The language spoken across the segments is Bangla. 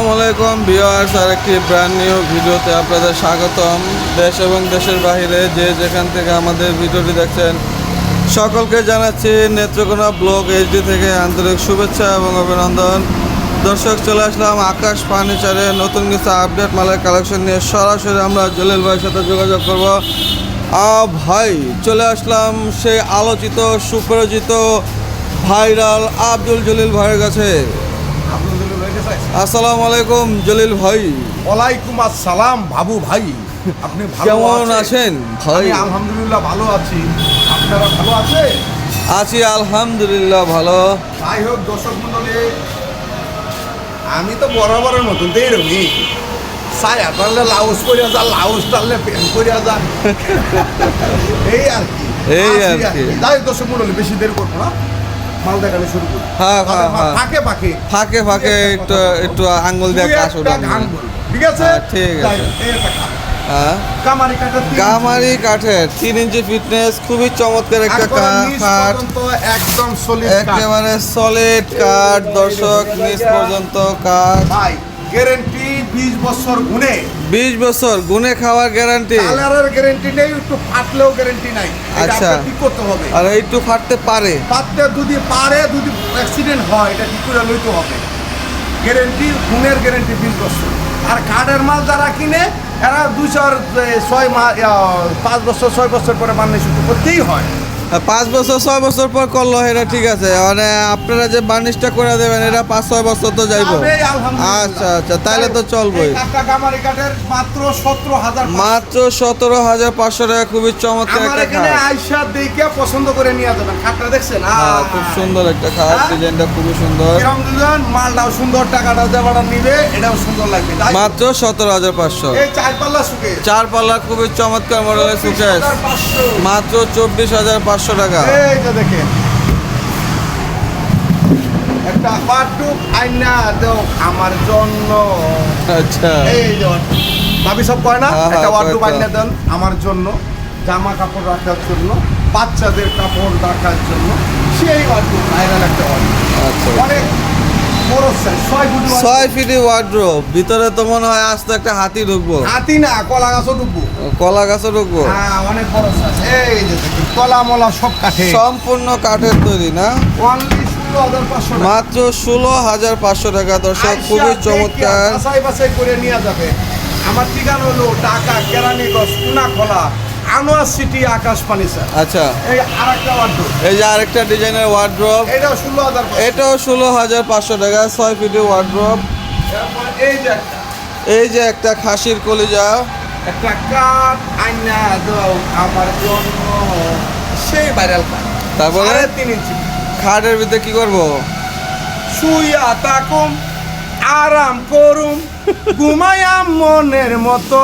আসসালামু আলাইকুম ভিউয়ার্স আর একটি ব্র্যান্ড নিউ ভিডিওতে আপনাদের স্বাগতম। দেশ এবং দেশের বাইরে যে যেখান থেকে আমাদের ভিডিওটি দেখছেন, সকলকে জানাচ্ছি নেত্রকোনা ব্লগ এইচডি থেকে আন্তরিক শুভেচ্ছা এবং অভিনন্দন। দর্শক, চলে আসলাম আকাশ ফার্নিচারে। নতুন কিছু আপডেট মালের কালেকশন নিয়ে সরাসরি আমরা জলিল ভাইয়ের সাথে যোগাযোগ করব। ভাই, চলে আসলাম সেই আলোচিত, সুপরিচিত ভাইরাল আব্দুল জলিল ভাইয়ের কাছে। আসসালামু আলাইকুম জলিল ভাই। ওয়ালাইকুম আসসালাম বাবু ভাই। আপনি কেমন আছেন? ভাই? আলহামদুলিল্লাহ ভালো আছি। আপনারা ভালো আছে? আছি আলহামদুলিল্লাহ ভালো। যাই হোক দর্শক মন্ডলী আমি তো বরাবরের মতন তো এরকমই। সায়া টানলে লাউস করিয়া যা লাউস টানলে প্যান করিয়া যা। এই আর কি। এই আর কি। যাই দর্শক মন্ডলী বেশি দেরি করব না। মাল দেখানো শুরু করি। হ্যাঁ, হ্যাঁ, হ্যাঁ। ফাঁকে ফাঁকে। ফাঁকে ফাঁকে একটু একটু আঙ্গুল দিয়ে। ঠিক আছে? হ্যাঁ, ঠিক আছে। হ্যাঁ। গামারি কাঠের তিন ইঞ্চি। ফিটনেস খুবই চমৎকার একটা কাঠ। একদম একেবারে সলিড কাঠ। দর্শক নিচ পর্যন্ত কাঠ। গ্যারান্টি 20 বছর গুনে বিশ বছর গুনে খাওয়ার গ্যারান্টি। কালারের গ্যারান্টি নেই একটু ফাটলেও গ্যারান্টি নাই। আচ্ছা। ঠিক করতে হবে। আর একটু ফাটতে পারে। পাততে যদি পারে যদি অ্যাক্সিডেন্ট হয় এটা ঠিক করে লইতে হবে। গ্যারান্টি গুণের গ্যারান্টি 20 বছর। আর কার্ডের মাল যারা কিনে এরা দুই চার ছয় মাস পাঁচ বছর ছয় বছর পরে মান্য শুরু করতেই হয়। পাঁচ বছর ছয় বছর পর করল এটা ঠিক আছে। মানে আপনারা যে বার্নিশটা করে দেবেন এটা পাঁচ ছয় বছর তো যাইবো। আচ্ছা আচ্ছা তাহলে তো চলবোই মাত্র সতেরো হাজার পাঁচশো। টাকা খুবই চমৎকার একটা খাট। দেখে পছন্দ করে নিয়ে যাবেন। খাটটা দেখছেন? হ্যাঁ, খুব সুন্দর একটা খাট? ডিজাইনটা খুবই সুন্দর। মালটাও সুন্দর টাকাটা দেওয়াটা নিবে এটাও সুন্দর লাগবে। মাত্র সতেরো হাজার পাঁচশো। চার পাল্লা সুখে চার পাল্লা খুবই চমৎকার মডেলের সুকেস মাত্র চব্বিশ হাজার পাঁচশো টাকা। এই তো দেখেন। একটা পাটুক আইনা দাও আমার জন্য। আচ্ছা। এই জন ভাবি সব কয় না? হ্যাঁ, হ্যাঁ, একটা কয় আইনা দেন আমার জন্য জামা কাপড় রাখার জন্য বাচ্চাদের কাপড় রাখার জন্য। সেই ওয়ার্ডরোব ভাইরাল একটা ওয়ার্ডরোব আচ্ছা। অনেক ছয় ফুট ওয়ার্ড্রোপ ভিতরে তো মনে হয় আসতে একটা হাতি ঢুকবো। হাতি না কলা গাছও ডুববো কলা গাছও ঢুকবো। হ্যাঁ অনেক বড় এই যে কলা মলা সব কাঠে। সম্পূর্ণ কাঠের তৈরি না? মাত্র ষোলো হাজার পাঁচশো টাকা। দর্শক খুবই চমৎকার। বাসাই করে নিয়ে যাবে। আমার ঠিকানা হলো ঢাকা কেরানীগঞ্জ কুনাখলা আনোয়ার সিটি আকাশ পানি স্যার। আচ্ছা। এই আরেকটা ওয়ার্ডরোব এই যে আরেকটা ডিজাইনের ওয়ার্ড্রপ এটাও ষোলো হাজার এটাও ষোলো হাজার পাঁচশো টাকা ছয় ফিটি ওয়ার্ড্রপ এই যে একটা। এই যে একটা খাসির কলিজা। একটা কাঠ আইনা দাও আমার জন্য সেই ভাইরাল তারপরে? তিন ইঞ্চি। খাটের ভিতরে কি করব? শুইয়া তাকুম আরাম করুম ঘুমায়াম মনের মতো।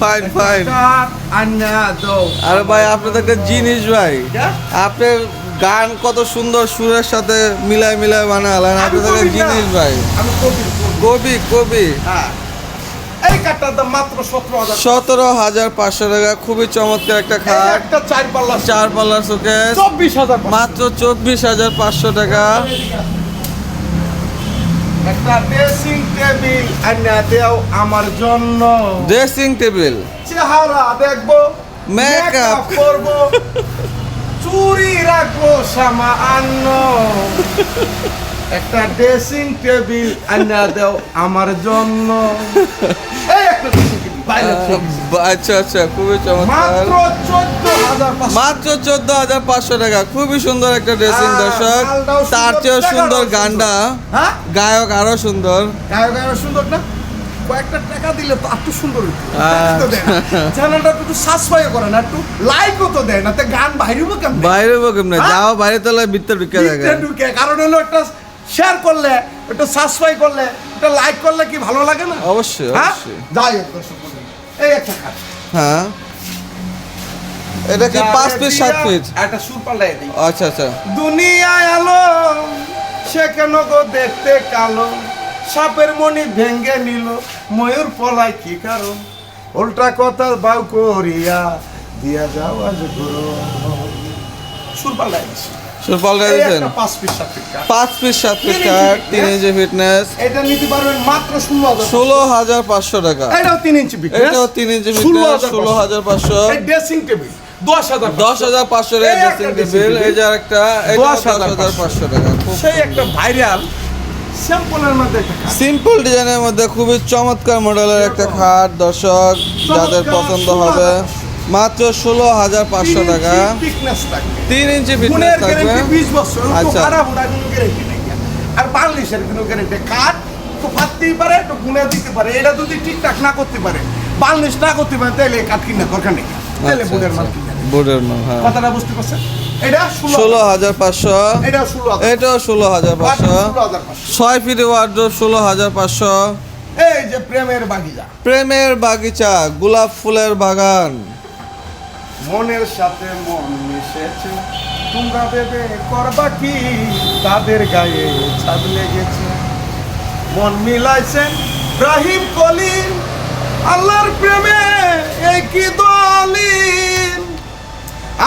ফাইন ফাইন আরে ভাই আপনি তো একটা জিনিস ভাই। আপনার গান কত সুন্দর সুরের সাথে মিলাই মিলাই বানালেন আপনি তো একটা জিনিস ভাই। কবি কবি। হ্যাঁ। সতেরো হাজার। পাঁচশো টাকা খুবই চমৎকার একটা খাট। চার পাল্লা চার চব্বিশ হাজার মাত্র চব্বিশ হাজার পাঁচশো টাকা। একটা ড্রেসিং টেবিল আইনা দেও আমার জন্য। ড্রেসিং টেবিল চেহারা দেখব মেকআপ করব চুরি রাখব সামান্য। একটা ড্রেসিং টেবিল আইনা দেও আমার জন্য। এই একটা বাইরে আচ্ছা আচ্ছা খুবই চমৎকার। মাত্র চোদ্দ হাজার পাঁচশো টাকা খুবই সুন্দর একটা ড্রেসিং হ্যাঁ, দর্শক। তার সুন্দর, চেয়েও হ্যাঁ? গায়ক আরও সুন্দর। গায়ক সুন্দর না? কয়েকটা টাকা দিলে তো একটু সুন্দর। তো। চ্যানেলটা একটু সাবস্ক্রাইব করে না একটু লাইকও তো দেয় না। তো গান কেমন? বাইরে কেমনে? হ্যাঁ? যাও বাইরে তোলা বৃত্তের ঢুকে। কারণ হলো একটা শেয়ার করলে একটু সাবস্ক্রাইব করলে একটা লাইক করলে কি ভালো লাগে না? অবশ্যই হ্যাঁ? অবশ্যই। যাই হোক হ্যাঁ। এটা কি পাঁচ পিস সাত পিস একটা সুর পাল্লাই আচ্ছা আচ্ছা। দুনিয়ায় আলো সে কেন গো দেখতে কালো? সাপের মনি ভেঙ্গে নিল ময়ূর পলায় কি কারণ? উল্টা কথা বাউ করিয়া দিয়া যাও আজ গুরু সুর পাল্লাই। শুধু পাল্টা পাঁচ পিস সাত পিস পিস তিন ইঞ্চি ফিটনেস এটা নিতে পারবেন মাত্র ষোলো হাজার ষোলো হাজার পাঁচশো টাকা। এটাও তিন ইঞ্চি। এটাও তিন ইঞ্চি ফিটনেস ষোলো হাজার পাঁচশো। ড্রেসিং টেবিল দশ হাজার দশ হাজার পাঁচশো টাকা একটা টেবিল এই যে একটা দশ দশ হাজার পাঁচশো। টাকা। সেই একটা ভাইরাল। সিম্পল ডিজাইনের মধ্যে খুবই চমৎকার মডেলের একটা খাট দর্শক যাদের পছন্দ হবে। মাত্র ষোলো হাজার পাঁচশো টাকা। তিন ইঞ্চি ফিটনেস থাকবে। আচ্ছা। আর বাংলাদেশের কোনো গ্যারান্টি কাঠ তো ফাটতেই পারে তো দিতে পারে। এটা যদি ঠিকঠাক না করতে পারে বাংলাদেশ না করতে পারে তাহলে কাঠ কিনা দরকার নেই। তাহলে আচ্ছা, মাল আচ্ছা। বোর্ডের মাল হ্যাঁ। কথাটা বুঝতে পারছেন? এটা ষোলো হাজার। পাঁচশো। এটা ষোলো হাজার। এটাও পাঁচশো। ষোলো হাজার পাঁচশো। ছয় ফিট ওয়ার্ড্রোপ ষোলো হাজার পাঁচশো। এই যে প্রেমের বাগিচা। প্রেমের বাগিচা গোলাপ ফুলের বাগান। মনের সাথে মন মিশেছে। তোমরা ভেবে করবা কি তাদের গায়ে ছাদ লেগেছে। মন মিলাইছেন ইব্রাহিম কলিম, আল্লাহর প্রেমে এই কি দলিল।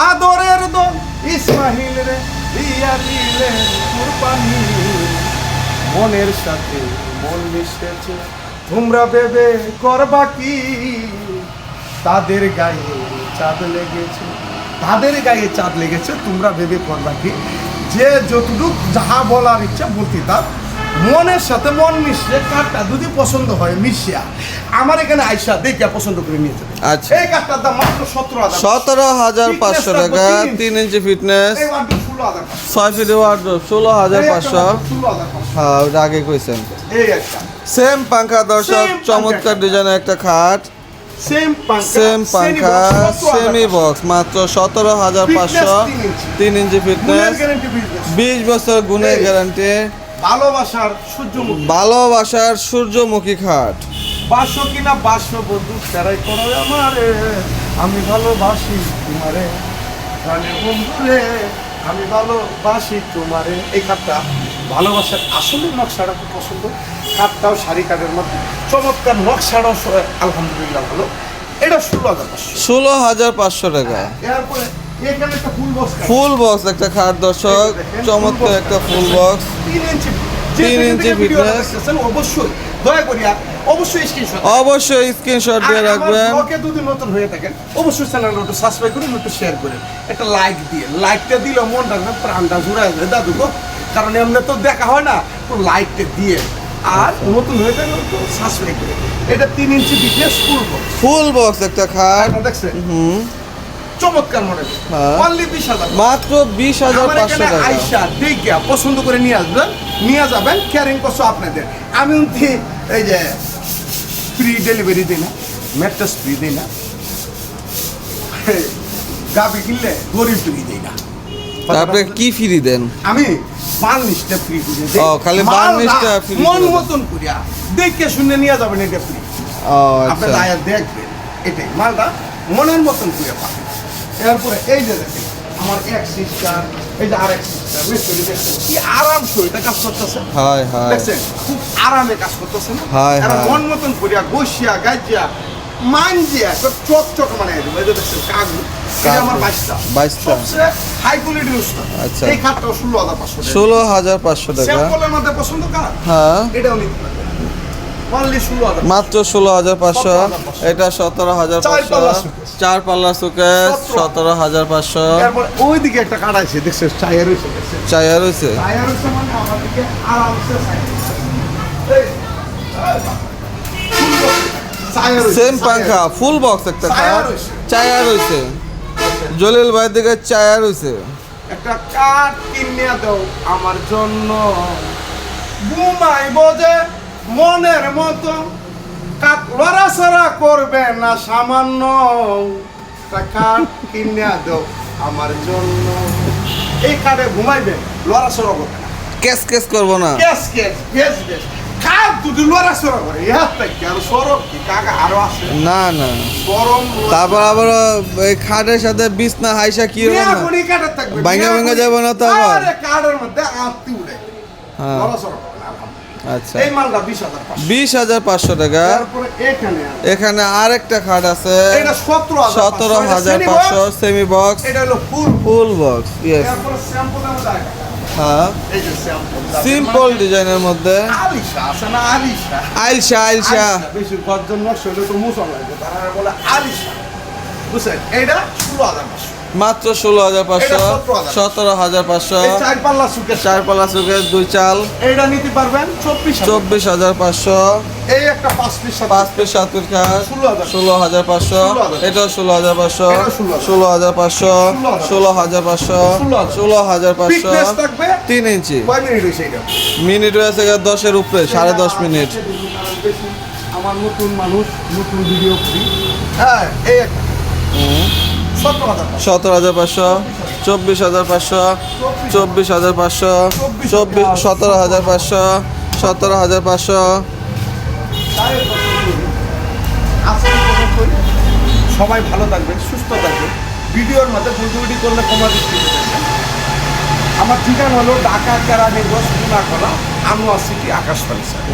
আদরের দল ইসমাহিল রে দিয়া দিলেন কুরবানি। মনের সাথে মন মিশেছে, তোমরা ভেবে করবা কি তাদের গায়ে চাঁদ লেগেছে। তাদের গায়ে চাঁদ লেগেছে তোমরা ভেবে করবা কি? যে যতটুক যাহা বলার ইচ্ছা বলতে তার মনের সাথে মন মিশলে কাঠটা যদি পছন্দ হয় মিশিয়া। আমার এখানে আইসা দেখে পছন্দ করে নিয়ে যাবে। আচ্ছা। এই কাঠটার দাম মাত্র সতেরো হাজার সতেরো হাজার পাঁচশো টাকা তিন ইঞ্চি। ফিটনেস ষোলো হাজার পাঁচশো। ছয় ফিট ওয়ার্ড্রোপ ষোলো হাজার পাঁচশো। হ্যাঁ ওটা আগে কইছেন। সেম পাঙ্খা দর্শক চমৎকার। ডিজাইনের একটা খাট। সেম পাঙ্খা সেম বক্স মাত্র সতেরো হাজার পাঁচশো তিন ইঞ্চি। ফিটনেস বিশ বছর গুণের গ্যারান্টি ভালোবাসার সূর্যমুখী। ভালোবাসার সূর্যমুখী খাট। বাসো কিনা বাসো বন্ধু সেরাই করো আমারে। আমি ভালোবাসি তোমারে। প্রাণের বন্ধু আমি ভালোবাসি তোমারে। এই খাটটা ভালোবাসার আসলে নকশাটা খুব পছন্দ। খাটটাও শাড়ি কাঠের মধ্যে। চমৎকার নকশাটাও আলহামদুলিল্লাহ ভালো। এটা ষোলো হাজার পাঁচশো। ষোলো হাজার পাঁচশো টাকা। এরপরে এখানে একটা ফুল বক্স ফুল বক্স একটা খাট দর্শক চমৎকার একটা ফুল বক্স তিন ইঞ্চি তিন ইঞ্চি ভিডিও অবশ্যই দয়া করিয়া অবশ্যই স্ক্রিনশট অবশ্যই স্ক্রিনশট দিয়ে রাখবেন। ব্লগে যদি নতুন হয়ে থাকেন অবশ্যই চ্যানেলটা একটু সাবস্ক্রাইব করুন একটু শেয়ার করেন একটা লাইক দিয়ে। লাইকটা দিলে মনটা একদম প্রাণটা জুড়ে যাবে দাদু গো কারণ এমনি তো দেখা হয় না তো লাইকটা দিয়ে। আর নতুন হয়ে সাবস্ক্রাইব করে। এটা তিন ইঞ্চি বিজনেস ফুল ফুল বক্স একটা খাট। দেখছেন? হুম। চমৎকার মডেল হ্যাঁ। অনলি বিশ হাজার মাত্র বিশ হাজার আমার পাঁচশো টাকা। আইসা দেখিয়া পছন্দ করে নিয়ে আসবেন নিয়ে যাবেন ক্যারিং করছ আপনাদের। আমি এই যে ফ্রি ডেলিভারি দিই না ম্যাট্রেস ফ্রি দিই না। গাবি কিনলে গরিব ফ্রি দিই না। তারপরে কি ফ্রি দেন? আমি বার্নিশটা ফ্রি করে দিই ও, খালি বার্নিশটা free মন মতন করিয়া দেখে শুনে নিয়ে যাবেন এটা ফ্রি ও আপনি আচ্ছা। দেখবেন এটাই। মালটা মনের মতন করে পাবেন। এরপরে এই যে দেখেন আমার এক সিস্টার এই যে আরেক সিস্টার মিস্ত্রি দেখছেন কি আরাম এটা কাজ করতেছে? দেখছেন খুব আরামে কাজ করতেছে না? এরা হায়। মন মতন করিয়া বসিয়া চক চক মানে কাগু আচ্ছা। ষোলো হাজার পাঁচশো টাকা। হ্যাঁ। মাত্র ষোলো হাজার পাঁচশো। এটা সতেরো হাজার পাঁচশো। চার পাল্লা সুকেশ সতেরো। হাজার পাঁচশো। ওইদিকে একটা কাটা আছে চায়ের হয়েছে চায়ের হয়েছে সেম পাঙ্খা ফুল বক্স একটা চায়া রয়েছে। জলিল ভাইয়ের দিকে চায়া রয়েছে। একটা কাঠ কিনে দাও আমার জন্য। ঘুমাই বোঝে মনের মতো কাঠ লড়াছড়া করবে না সামান্য। একটা কাঠ কিনে দাও আমার জন্য। এই কাঠে ঘুমাইবে লড়াছড়া করবে না। কেস কেস করব না। গ্যাস গ্যাস গ্যাস গ্যাস না না। তারপর আবার এই খাটের সাথে বিছনা হাইসা কি ভাঙ্গা ভাঙ্গা যাবে না তো আবার? হ্যাঁ। আচ্ছা। বিশ হাজার পাঁচশো। টাকা। এখানে আরেকটা খাট আছে। সতেরো হাজার পাঁচশো। Semi box full box yes হ্যাঁ। সিম্পল ডিজাইনের মধ্যে। আইলসা আলিশা, বেশি গর্জন নকশা হলে তো মুসল তারা বলে আলিশা। বুঝছেন? এইটা ষোলো হাজার মাত্র ষোলো হাজার পাঁচশো এটা 17,000 সতেরো হাজার পাঁচশো। চার পাল্লা চুকের দুই চাল। এইটা নিতে পারবেন চব্বিশ হাজার। পাঁচশো। এই একটা পাঁচ পিস পাঁচ পিস সাত পিস 16,000 ষোলো হাজার পাঁচশো। 16,000 এটাও ষোলো হাজার পাঁচশো। ষোলো হাজার। পাঁচশো। ষোলো হাজার। পাঁচশো। ষোলো হাজার। পাঁচশো। তিন ইঞ্চি। মিনিট হয়েছে এটা দশের উপরে সাড়ে দশ মিনিট। আমার নতুন মানুষ নতুন ভিডিও করি। হ্যাঁ এই একটা। সতেরো হাজার পাঁচশো। চব্বিশ হাজার পাঁচশো চব্বিশ হাজার পাঁচশো চব্বিশ সতেরো হাজার পাঁচশো সতেরো হাজার পাঁচশো। সবাই ভালো থাকবে সুস্থ থাকবে ভিডিওর মধ্যে ভিডিওটি করলে কমা দৃষ্টি আমার ঠিকানা হলো ঢাকা কেরানীগঞ্জ পুনাকলা আনোয়ার সিটি আকাশবাণী স্যার।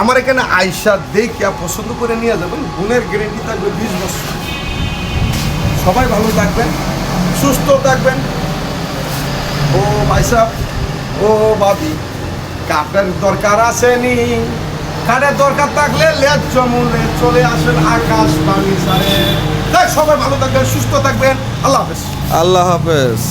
আমার এখানে আয়সা দেখিয়া পছন্দ করে নিয়ে যাবেন গুণের গ্যারেন্টি থাকবে বিশ বছর। সবাই ভালো থাকবেন, সুস্থ থাকবেন। ও ভাই সাহেব, ও বাবি কাঠের দরকার আসেনি। কাঠের দরকার থাকলে লেজ জমুলে চলে আসেন আকাশ পানি সারে সবাই ভালো থাকবেন, সুস্থ থাকবেন। আল্লাহ হাফেজ। আল্লাহ হাফেজ।